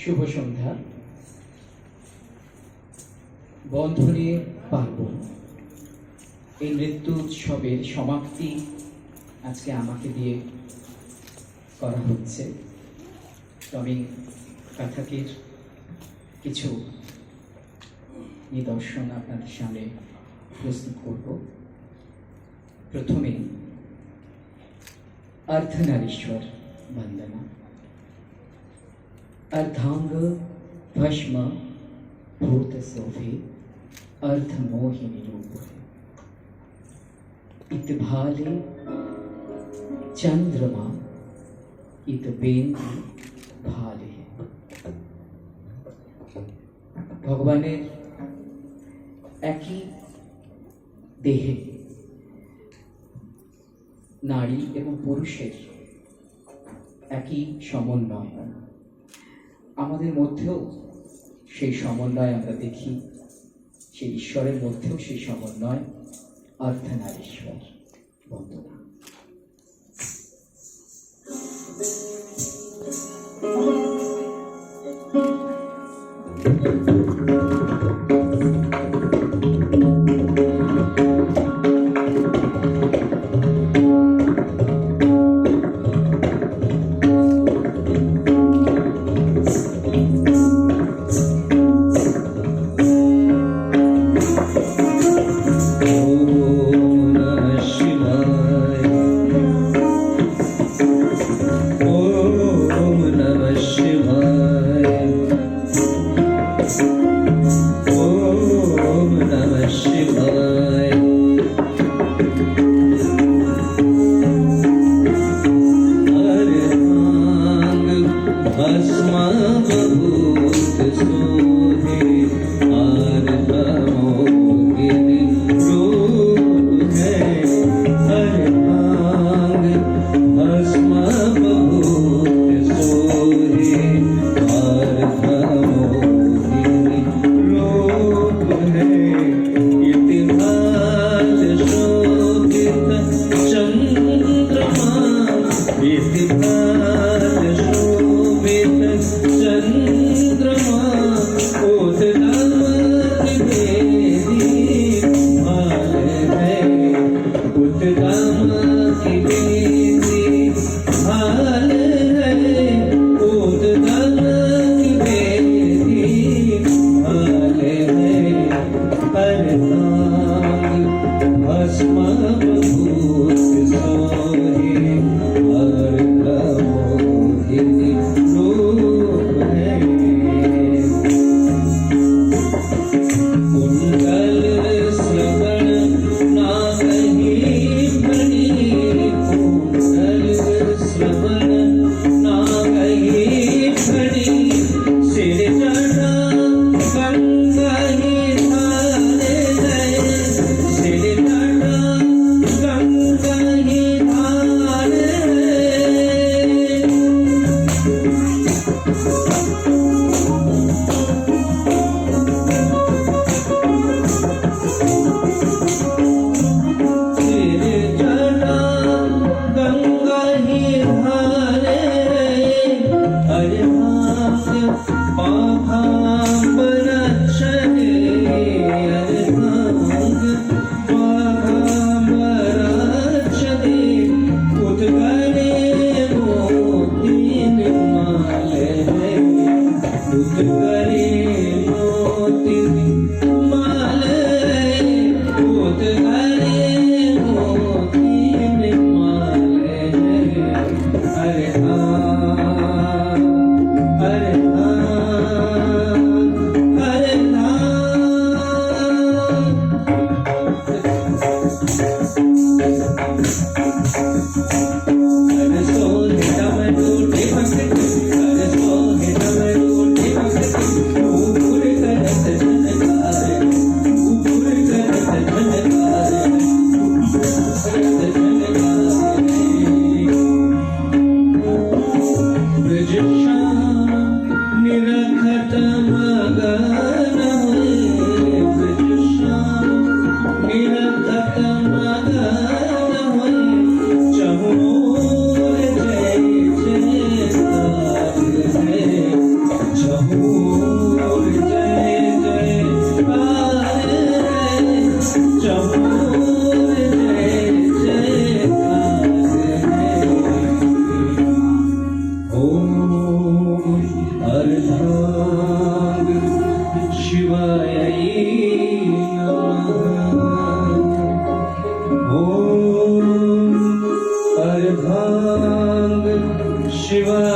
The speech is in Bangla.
শুভ সন্ধ্যা। বন্ধনে পার্বণ এই নৃত্য উৎসবের সমাপ্তি আজকে আমাকে দিয়ে করা হচ্ছে। আমি কথাকের কিছু নিদর্শন আপনাদের সামনে প্রস্তুত করব। প্রথমে অর্থনারীশ্বর বন্দনা। अर्धांग भस्म भूत शोभे अर्ध मोहिनी रूप इत भाले चंद्रमा इत बेंदु ভালে ভগবানের একই দেহে নারী এবং পুরুষের একই সমন্বয় আমাদের মধ্যেও সেই সমন্বয় আমরা দেখি। সেই ঈশ্বরের মধ্যেও সেই সমন্বয়। অর্ধনারীশ্বর বন্দনা। ॐ भस्मभूत सोहे अर्धमोहिनी Shiva.